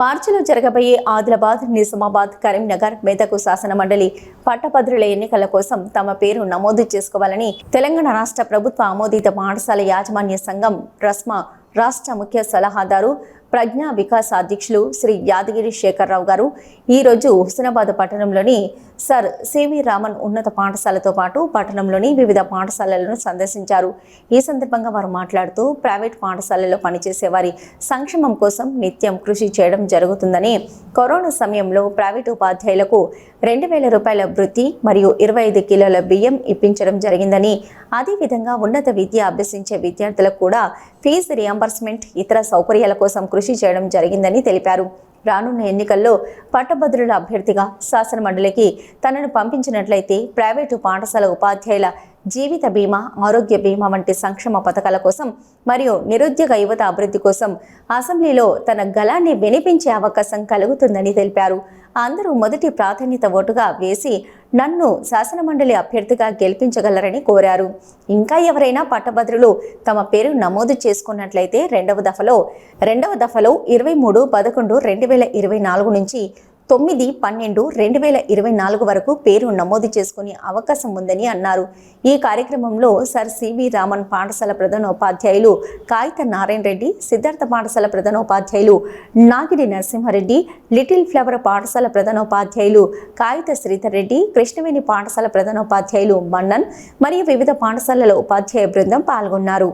మార్చిలో జరగబోయే ఆదిలాబాద్ నిజామాబాద్ కరీంనగర్ మెదకు శాసన మండలి పట్టభద్రుల ఎన్నికల కోసం తమ పేరు నమోదు చేసుకోవాలని తెలంగాణ రాష్ట్ర ప్రభుత్వ ఆమోదిత పాఠశాల యాజమాన్య సంఘం రస్మా రాష్ట్ర ముఖ్య సలహాదారు ప్రజ్ఞా వికాస్ అధ్యక్షులు శ్రీ యాదగిరి శేఖర్రావు గారు. ఈరోజు హుస్నాబాద్ పట్టణంలోని సర్ సివి రామన్ ఉన్నత పాఠశాలతో పాటు పట్టణంలోని వివిధ పాఠశాలలను సందర్శించారు. ఈ సందర్భంగా వారు మాట్లాడుతూ ప్రైవేట్ పాఠశాలలో పనిచేసే వారి సంక్షేమం కోసం నిత్యం కృషి చేయడం జరుగుతుందని కరోనా సమయంలో ప్రైవేటు ఉపాధ్యాయులకు రెండు వేల రూపాయల వృత్తి మరియు ఇరవై ఐదు కిలోల బియ్యం ఇప్పించడం జరిగిందని అదేవిధంగా ఉన్నత విద్య అభ్యసించే విద్యార్థులకు కూడా ఫీజు రియంబర్స్మెంట్ ఇతర సౌకర్యాల కోసం కృషి చేయడం జరిగిందని తెలిపారు. రానున్న ఎన్నికల్లో పట్టభద్రుల అభ్యర్థిగా శాసనమండలికి తనను పంపించినట్లయితే ప్రైవేటు పాఠశాల ఉపాధ్యాయుల జీవిత బీమా ఆరోగ్య బీమా వంటి సంక్షేమ పథకాల కోసం మరియు నిరుద్యోగ యువత అభివృద్ధి కోసం అసెంబ్లీలో తన గలాన్ని వినిపించే అవకాశం కలుగుతుందని తెలిపారు. అందరూ మొదటి ప్రాధాన్యత ఓటుగా వేసి నన్ను శాసనమండలి అభ్యర్థిగా గెలిపించగలరని కోరారు. ఇంకా ఎవరైనా పట్టభద్రులు తమ పేరు నమోదు చేసుకున్నట్లయితే రెండవ దఫలో రెండవ దఫలో ఇరవై మూడు పదకొండు రెండు వేల ఇరవై నాలుగు నుంచి తొమ్మిది పన్నెండు రెండు వేల ఇరవై నాలుగు వరకు పేరు నమోదు చేసుకునే అవకాశం ఉందని అన్నారు. ఈ కార్యక్రమంలో సర్ సివి రామన్ పాఠశాల ప్రధానోపాధ్యాయులు కాగిత నారాయణ రెడ్డి సిద్ధార్థ పాఠశాల ప్రధానోపాధ్యాయులు నాగిడి నరసింహారెడ్డి లిటిల్ ఫ్లవర్ పాఠశాల ప్రధానోపాధ్యాయులు కాగిత శ్రీధర్ రెడ్డి కృష్ణవేణి పాఠశాల ప్రధానోపాధ్యాయులు మన్నన్ మరియు వివిధ పాఠశాలల ఉపాధ్యాయ బృందం పాల్గొన్నారు.